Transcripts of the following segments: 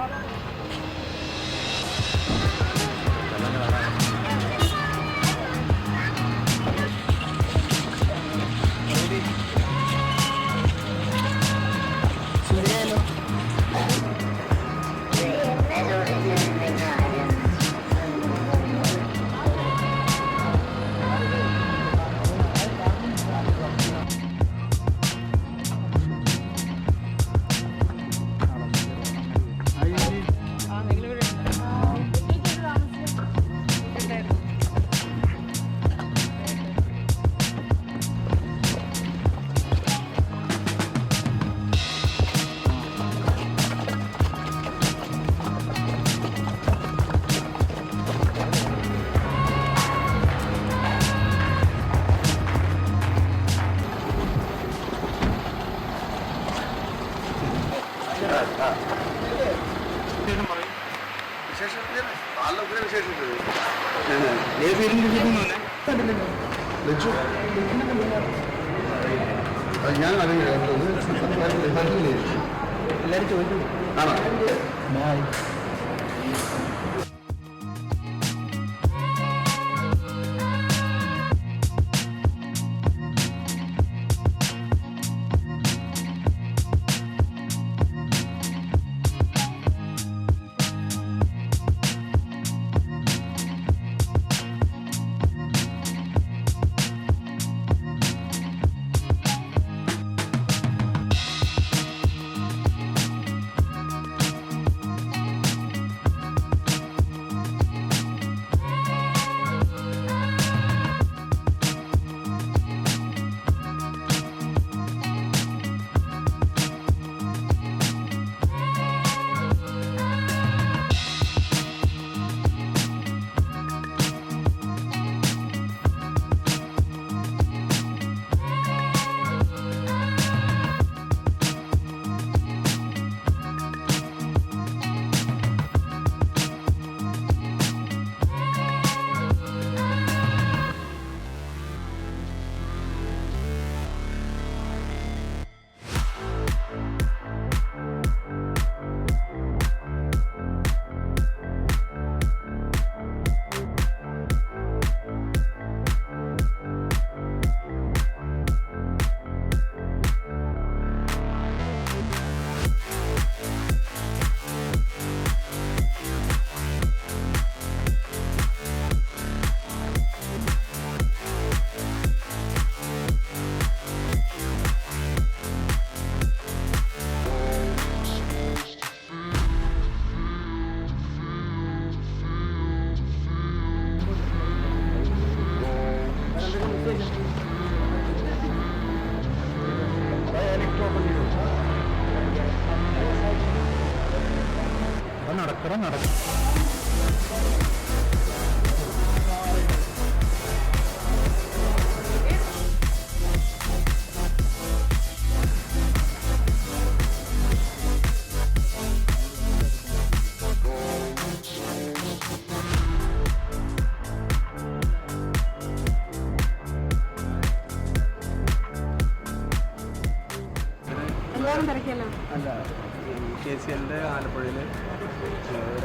cover. എല്ലാവരും ചോദിക്കുന്നു. ആണോ?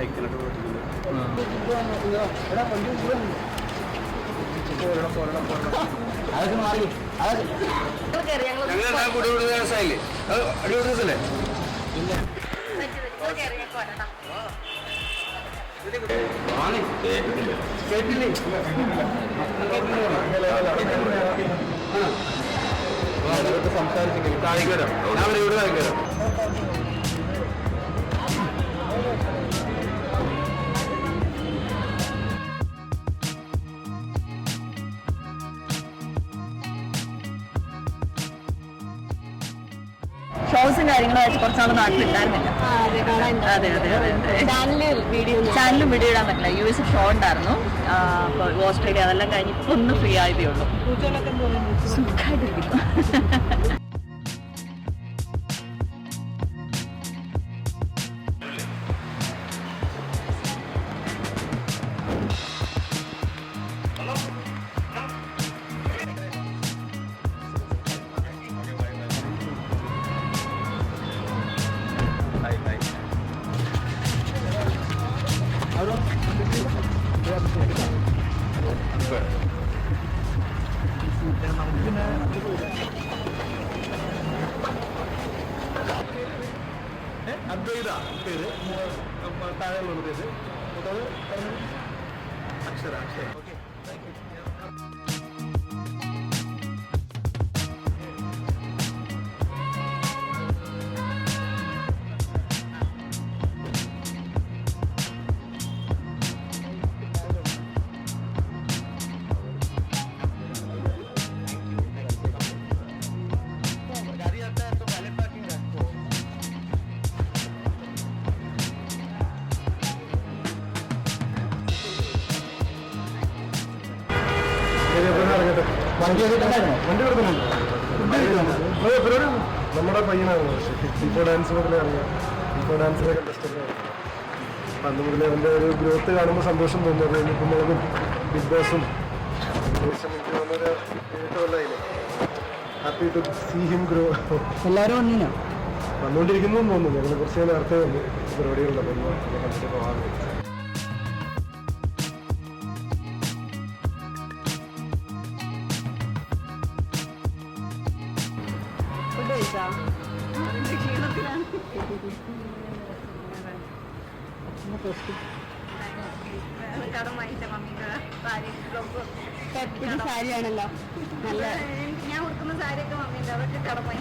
ഞങ്ങൾക്ക് വരണം കേട്ടില്ലേ താഴേക്ക് ഞാൻ ഇവിടെ താഴേക്ക് വരാം ആയിട്ട് കുറച്ചാൾ നാട്ടിലുണ്ടായിരുന്നില്ല അതെ അതെ അതെ ചാനലും വീഡിയോ ഇടാൻ പറ്റില്ല. യു എസ് ഷോ ഉണ്ടായിരുന്നു. അപ്പോൾ ഓസ്ട്രേലിയ അതെല്ലാം കഴിഞ്ഞ് ഇപ്പൊ ഒന്ന് ഫ്രീ ആയതേ ഉള്ളൂ. പൂജകളൊക്കെ അദ്വൈത പേര് താഴെ ഉള്ളത് അക്ഷര അക്ഷര നമ്മുടെ പയ്യനാണ്. ഇപ്പോൾ ഡാൻസ് മുതലേ അറിയാം. ഇപ്പോൾ ഡാൻസിലെ കണ്ടസ്റ്റന്റ് അന്ന് മുതലേ അവന്റെ ഒരു ഗ്രോത്ത് കാണുമ്പോൾ സന്തോഷം തോന്നുന്നത് ഇനിയിപ്പോൾ മുളകും big ബോസും happy to see him grow എല്ലാവരും വന്നിനോ? വന്നുകൊണ്ടിരിക്കുന്നു തോന്നുന്നു. ഞങ്ങൾ കുറച്ച് നേരത്തെ വന്നു. പരിപാടികളുണ്ടല്ലോ കണ്ടിട്ട് പോകാമെന്ന് ഫുഡ് കഴിച്ചാ ഇത് സാരിയാണല്ലോ. നല്ല ഞാൻ കൊടുക്കുന്ന സാരിയൊക്കെ മമ്മീന്റെ അതൊക്കെ കടമായി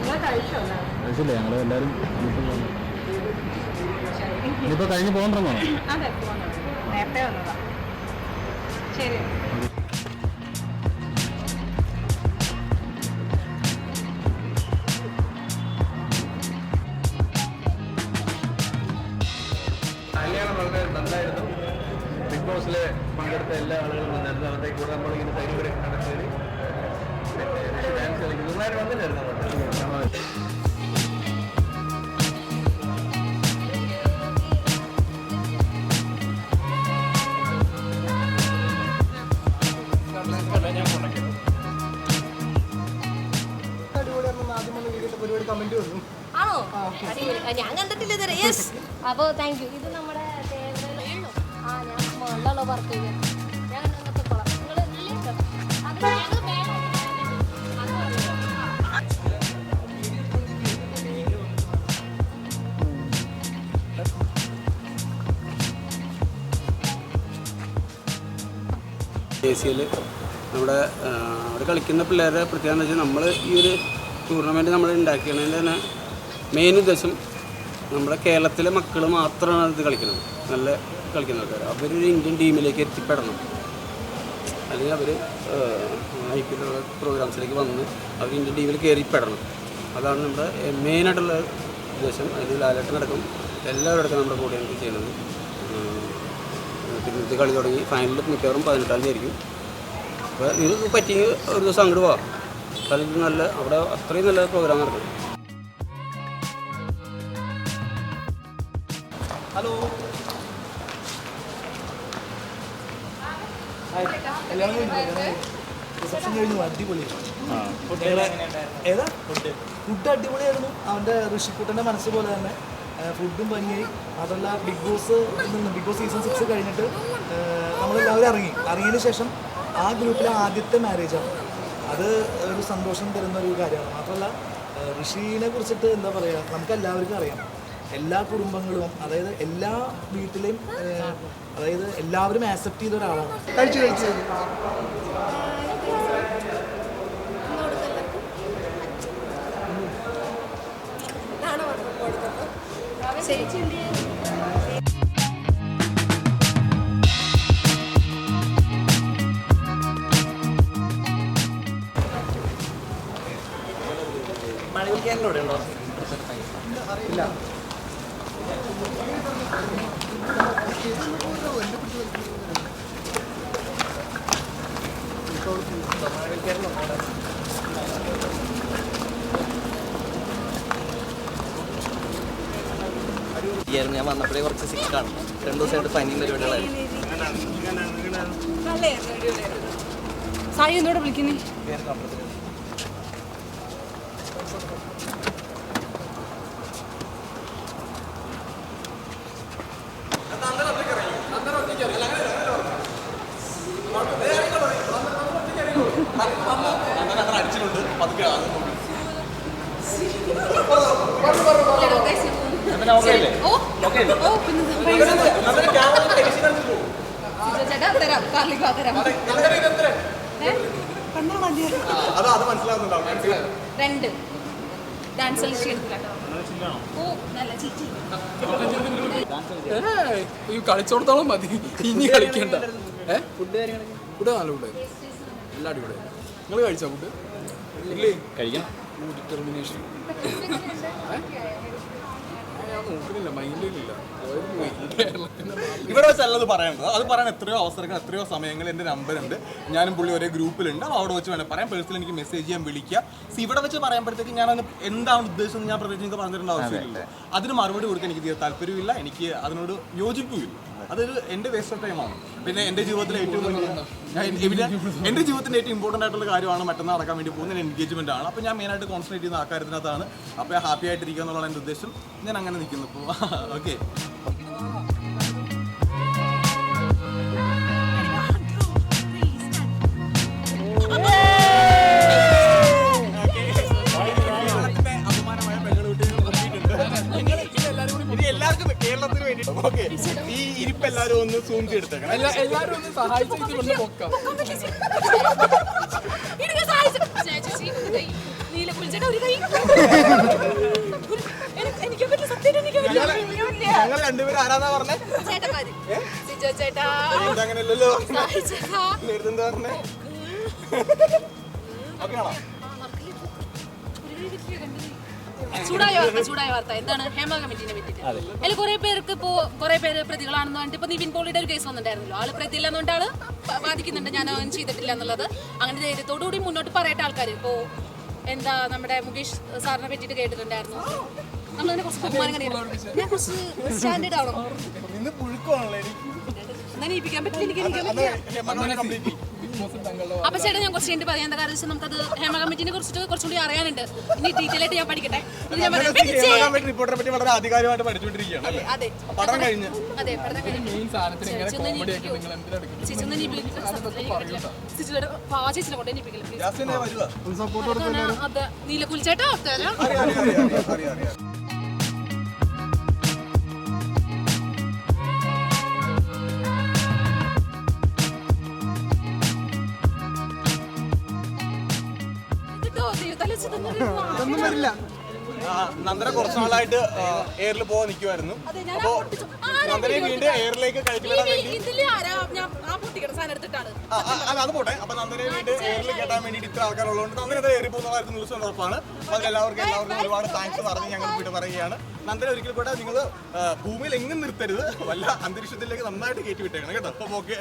നിങ്ങൾ കഴിച്ചോല്ലോ ഞങ്ങൾ എല്ലാവരും കഴിഞ്ഞ് പോകണ്ടോ നേരത്തെ വന്നതാ. ശരി. കല്യാണം വളരെ നന്നായിരുന്നു. ബിഗ് ബോസിൽ പങ്കെടുത്ത എല്ലാ ആളുകളും വന്നിരുന്നു അവരുടെ കൂടെ നമ്മളിങ്ങനെ തൈര് നടത്തി ഡാൻസ് കളിക്കുന്നു. നന്നായിട്ട് വന്നില്ലായിരുന്നു അങ്ങോട്ട് കമന്റ് വന്നു. ആണോ? ഞാൻ കണ്ടിട്ടില്ല ഇതുവരെ. യെസ് അപ്പോൾ താങ്ക് യു ഇത് നമ്മുടെ ആ ഞാൻ മുകളിലുള്ള വർക്ക് ചെയ്തത് ഞാൻ കണ്ടതൊക്കെ കൊള്ളാം. നിങ്ങൾ അത് ഞങ്ങൾ വേണം അത് പറയാം. എ സിയിൽ നമ്മുടെ അവിടെ കളിക്കുന്ന പിള്ളേരുടെ പ്രത്യേകത എന്ന് വെച്ചാൽ നമ്മൾ ഈ ഒരു ടൂർണമെന്റ് നമ്മൾ ഉണ്ടാക്കിയതിന്റെ തന്നെ മെയിൻ ഉദ്ദേശം നമ്മുടെ കേരളത്തിലെ മക്കൾ മാത്രമാണ് ഇത് കളിക്കുന്നത് നല്ല കളിക്കുന്ന ആൾക്കാർ അവരൊരു ഇന്ത്യൻ ടീമിലേക്ക് എത്തിപ്പെടണം. അല്ലെങ്കിൽ അവർ ഐ പി എൽ പ്രോഗ്രാംസിലേക്ക് വന്ന് അവർ ഇന്ത്യൻ ടീമിൽ കയറിപ്പെടണം അതാണ് നമ്മുടെ മെയിനായിട്ടുള്ള ഉദ്ദേശം. അതിൽ ലാലേട്ടനടക്കം എല്ലാവരും അടക്കം നമ്മുടെ കൂടെ എനിക്ക് ചെയ്യുന്നത്. പിന്നെ ഇത് കളി തുടങ്ങി ഫൈനലിൽ മിക്കവാറും പതിനെട്ടാം തീയതി ആയിരിക്കും. അപ്പോൾ ഇത് പറ്റിയെങ്കിൽ ഒരു ദിവസം അങ്ങോട്ട് പോവാം. ഇത് നല്ല അവിടെ അത്രയും നല്ല പ്രോഗ്രാം നടക്കും. റിസപ്ഷൻ കഴിഞ്ഞു അടിപൊളി. ഏതാ? ഫുഡ് അടിപൊളിയായിരുന്നു. അവന്റെ ഋഷിക്കുട്ടന്റെ മനസ്സ് പോലെ തന്നെ. ഫുഡും ഭംഗിയായി. അതല്ല ബിഗ് ബോസ് നിന്ന് ബിഗ് ബോസ് സീസൺ സിക്സ് കഴിഞ്ഞിട്ട് നമ്മളെല്ലാവരും ഇറങ്ങി. ഇറങ്ങിയതിന് ശേഷം ആ ഗ്രൂപ്പിലെ ആദ്യത്തെ മാരേജാണ് അത് ഒരു സന്തോഷം തരുന്ന ഒരു കാര്യമാണ്. മാത്രമല്ല ഋഷിനെ കുറിച്ചിട്ട് എന്താ പറയുക നമുക്ക് എല്ലാവർക്കും അറിയാം. എല്ലാ കുടുംബങ്ങളും അതായത് എല്ലാ വീട്ടിലെയും അതായത് എല്ലാവരും ആക്സെപ്റ്റ് ചെയ്ത ഒരാളാണ്. കഴിച്ചു കഴിച്ചു. ആയിരുന്നു ഞാൻ വന്നപ്പോഴേ കുറച്ച് സിക്കാണ് രണ്ട് ദിവസമായിട്ട് പനിയും പരിപാടികളായിരുന്നു. സായി എന്നോട് വിളിക്കുന്നേ? ചേട്ടാ തരാം. കാർലിക്കോ തരാം. രണ്ട്. ഡാൻസ് ഈ കളിച്ചോടത്തോളം മതി. ഇനി കളിക്കണ്ട. ഏ? ഫുഡ് ഫുഡ് നല്ല ഫുഡ്. എല്ലാ അടിപൊളി. നിങ്ങൾ കഴിച്ചോ ഫുഡ്? ഇല്ലേ കഴിക്കണം ഡിറ്റർമിനേഷൻ ഞാൻ വെച്ച് അല്ലത് പറയേണ്ടത് അത് പറയാൻ എത്രയോ അവസരങ്ങൾ എത്രയോ സമയങ്ങൾ എന്റെ നമ്പർ ഉണ്ട് ഞാനും പുള്ളി ഒരേ ഗ്രൂപ്പിലുണ്ട്. അപ്പോൾ അവിടെ വെച്ച് വേണം പറയാം. പേഴ്സണൽ എനിക്ക് മെസ്സേജ് ചെയ്യാൻ വിളിക്കുക. സി ഇവിടെ വെച്ച് പറയുമ്പോഴത്തേക്ക് ഞാൻ അതിന് എന്താണ് ഉദ്ദേശം ഞാൻ പ്രത്യേകിച്ച് നിങ്ങൾക്ക് പറഞ്ഞു ആവശ്യമില്ല. അതിന് മറുപടി കൊടുക്കാൻ എനിക്ക് തീരെ താല്പര്യമില്ല എനിക്ക് അതിനോട് യോജിപ്പുമില്ല. അതൊരു എന്റെ വേസ്റ്റ് ഓഫ് ടൈമാണ് പിന്നെ എന്റെ ജീവിതത്തിലെ ഏറ്റവും വലിയ എന്റെ ജീവിതത്തിന്റെ ഏറ്റവും ഇമ്പോർട്ടന്റ് ആയിട്ടുള്ള കാര്യമാണ് മറ്റന്നാൾ നടക്കാൻ വേണ്ടി പോകുന്ന എൻഗേജ്മെന്റ് ആണ്. അപ്പോൾ ഞാൻ മെയിനായിട്ട് കോൺസെൻട്രേറ്റ് ചെയ്യുന്ന ആ കാര്യത്തിനകത്താണ്. അപ്പോൾ ഹാപ്പി ആയിട്ടിരിക്കുക എന്നുള്ളതാണ് എന്റെ ഉദ്ദേശം. ഞാൻ അങ്ങനെ നിൽക്കുന്നു. ഓക്കെ ഈ ഇരിപ്പ് എല്ലാവരും ഒന്ന് സൂം ചെയ്തെടുത്തേക്കണം എല്ലാ എല്ലാരും ഒന്ന് സഹായിച്ചു ഇത് ഇവിടുന്ന് പൊക്കാം. ഞങ്ങൾ രണ്ടുപേരും ആരാന്നാ പറഞ്ഞേ? ചേട്ടാ. ഇതങ്ങനെയല്ലല്ലോ സായി ചേട്ടാ. നേരത്തെ എന്താ പറഞ്ഞേ ഓക്കെ ആണോ ചൂടായ? വാർത്ത ചൂടായ വാർത്ത. എന്താണ്? ഹേമ കമ്മിറ്റിനെ പറ്റിയിട്ട്. അതിൽ കുറെ പേർക്ക് ഇപ്പോ കുറെ പേര് പ്രതികളാണെന്ന് പറഞ്ഞിട്ട് ഇപ്പൊ നിവിൻ പോളിയുടെ ഒരു കേസ് വന്നിട്ടുണ്ടായിരുന്നല്ലോ. ആൾ പ്രതിയില്ല എന്നുകൊണ്ട് ആൾ ബാധിക്കുന്നുണ്ട്. ഞാൻ അവൻ ചെയ്തിട്ടില്ല എന്നുള്ളത്. അങ്ങനെ ധൈര്യത്തോടുകൂടി മുന്നോട്ട് പറയട്ടെ ആൾക്കാർ ഇപ്പോ എന്താ നമ്മുടെ മുകേഷ് സാറിനെ പറ്റിയിട്ട് കേട്ടിട്ടുണ്ടായിരുന്നു. നമ്മളതിനെ കുറച്ച് ബഹുമാനം കണ്ടിട്ടുണ്ട് ഞാൻ കുറച്ച് സ്റ്റാൻഡേർഡ് പുഴുക്കമാണല്ലോ എന്നാ നീപ്പിക്കാൻ പറ്റില്ല എനിക്ക് അപ്പൊ ചേട്ടാ ഞാൻ കുറച്ച് കഴിഞ്ഞിട്ട് പറയാം. എന്താ കാരണം വെച്ചാൽ നമുക്കത് ഹേമ കമ്മിറ്റിനെ കുറിച്ചിട്ട് കുറച്ചുകൂടി അറിയാനുണ്ട്. ഇനി ഡീറ്റെയിൽ ആയിട്ട് ഞാൻ പഠിക്കട്ടെ? ഇത് ഞാൻ പറയാം. പറ്റി വളരെ ആധികാരികമായിട്ട് പഠിച്ചുകൊണ്ടിരിക്കുകയാണ് അല്ലേ? അതെ. പഠനം കഴിഞ്ഞ്. അതെ പഠനം കഴിഞ്ഞു. മെയിൻ എയറിലേക്ക് വരില്ല. നന്ദന ഈ- വേണ്ടി ഇതിൽ ആരാ? ഞാൻ ആ നന്ദനെ സാധനം എടുത്തിട്ടാണ്. ആ, ആ, അത് അത് പോട്ടെ. അപ്പൊ നന്ദനെ വീണ്ടും എയറിൽ കേട്ടാൻ വേണ്ടിയിട്ട് ഇത്ര ആൾക്കാരുള്ളതുകൊണ്ട് നന്ദന ഇത് എയറിൽ പോകുന്നതായിരുന്നു ന്യൂസ് ഉറപ്പാണ്. അപ്പൊ അതിലെല്ലാവർക്കും എല്ലാവർക്കും ഒരുപാട് താങ്ക്സ് പറഞ്ഞ് ഞങ്ങൾ വീട് പറയുകയാണ്. നന്ദന ഒരിക്കൽ കൂടെ നിങ്ങൾ ഭൂമിയിൽ എങ്ങും നിർത്തരുത്. വല്ല അന്തരീക്ഷത്തിലേക്ക് നന്നായിട്ട് കയറ്റി വിട്ടേക്കണം കേട്ടോ? അപ്പൊ ഓക്കെ